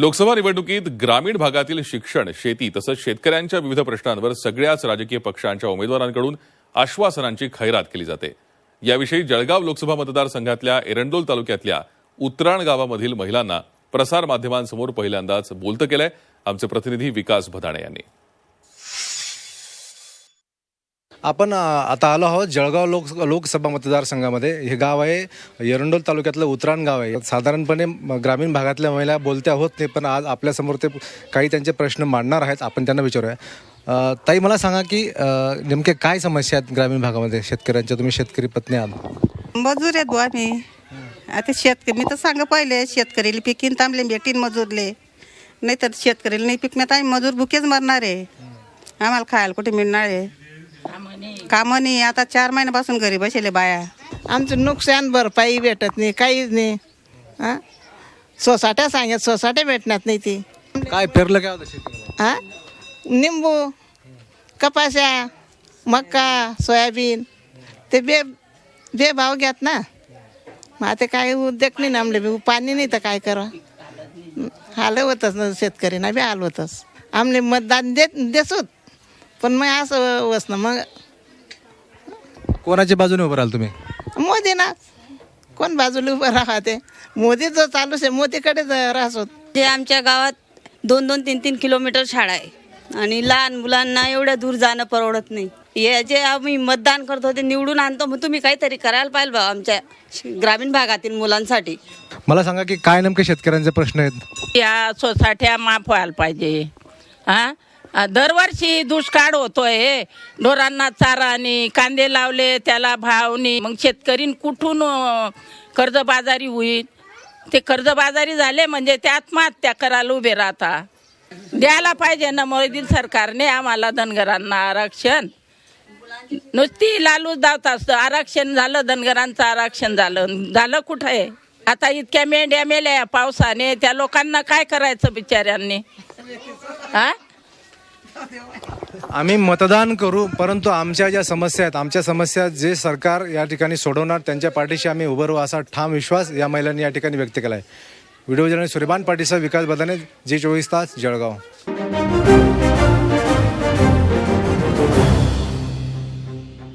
लोकसभा निवडणुकीत ग्रामीण भागातील शिक्षण शेती तसंच शेतकऱ्यांच्या विविध प्रश्नांवर सगळ्याच राजकीय पक्षांच्या उमेदवारांकडून आश्वासनांची खैरात केली जाते. याविषयी जळगाव लोकसभा मतदारसंघातल्या एरंडोल तालुक्यातल्या उत्राण गावामधील महिलांना प्रसार माध्यमांसमोर पहिल्यांदाच बोलतं केलंय. आमचे प्रतिनिधी विकास भदाणे यांनी. आपण आता आलो आहोत जळगाव लोक लोकसभा मतदारसंघामध्ये. हे गाव आहे एरंडोल तालुक्यातलं उतराण गाव आहे. साधारणपणे ग्रामीण भागातल्या महिला बोलत्या होत नाही पण आज आपल्यासमोर ते काही त्यांचे प्रश्न मांडणार आहेत. आपण त्यांना विचारूया. ताई मला सांगा की नेमके काय समस्या आहेत ग्रामीण भागामध्ये? शेतकऱ्यांच्या तुम्ही शेतकरी पत्नी आहात. मजूर आहेत बुवा आम्ही. आता शेतकरी मी तर सांगा पहिले शेतकरीला पिकीन तांबले भेटीन मजूरले. नाही तर शेतकरीला नाही पिकण्यात आम्ही मजूर भुकेच मरणार. आहे आम्हाला खायला कुठे मिळणार आहे? कामं नाही. आता चार महिन्यापासून घरी बसले बाया. आमचं नुकसान भरपाई भेटत नाही काहीच नाही. हां? सोसाट्या सांगत सोसाट्या भेटणार नाही ती. काय पेरलं काय होतं शेतीमध्ये? हां? निंबू कपाशा मका सोयाबीन. ते बे बेभाव घ्यात ना. मग आता काय उद्योग नाही ना आमले पाणी नाही तर काय करा हाल होतच ना शेतकऱ्यांना बी हाल होतच आमले मतदान देत देसूत. पण मग असं वस ना मग कोणाच्या बाजूने उभं राहाल तुम्ही? मोदी ना. कोण बाजूला उभं राहते? मोदी जो चालू आहे मोदीकडे राहसोत जे आमच्या गावात दोन दोन तीन तीन किलोमीटर शाळा आहे. आणि लहान मुलांना एवढ्या दूर जाणं परवडत नाही. हे जे आम्ही मतदान करतो ते निवडून आणतो मग तुम्ही काहीतरी करायला पाहिजे बा आमच्या श- ग्रामीण भागातील मुलांसाठी. मला सांगा की काय नेमके शेतकऱ्यांचे प्रश्न आहेत? या सोसायट्या माफ व्हायला पाहिजे. हा? आ, दरवर्षी दुष्काळ होतोय. ढोरांना चारा आणि कांदे लावले त्याला भावनी मग शेतकरी कुठून कर्जबाजारी होईल? ते कर्जबाजारी झाले म्हणजे ते आत्महत्या करायला उभे राहता. द्यायला पाहिजे ना मोदी सरकारने आम्हाला धनगरांना आरक्षण. नुसती लालूच दावत असतं आरक्षण झालं धनगरांचं आरक्षण झालं. झालं कुठं आहे आता इतक्या मेंढ्या मेल्या पावसाने. त्या लोकांना काय करायचं बिचाऱ्यांनी? हा आम्ही मतदान करू परंतु आमच्या ज्या समस्या आहेत आमच्या समस्या जे सरकार या ठिकाणी सोडवणार त्यांच्या पाठीशी आम्ही उभं राहू असा ठाम विश्वास या महिलांनी या ठिकाणी व्यक्त केला आहे व्हिडिओ जर्नलिस्ट सूर्यबान पाटीलसह विकास बदाने जी चोवीस तास जळगाव.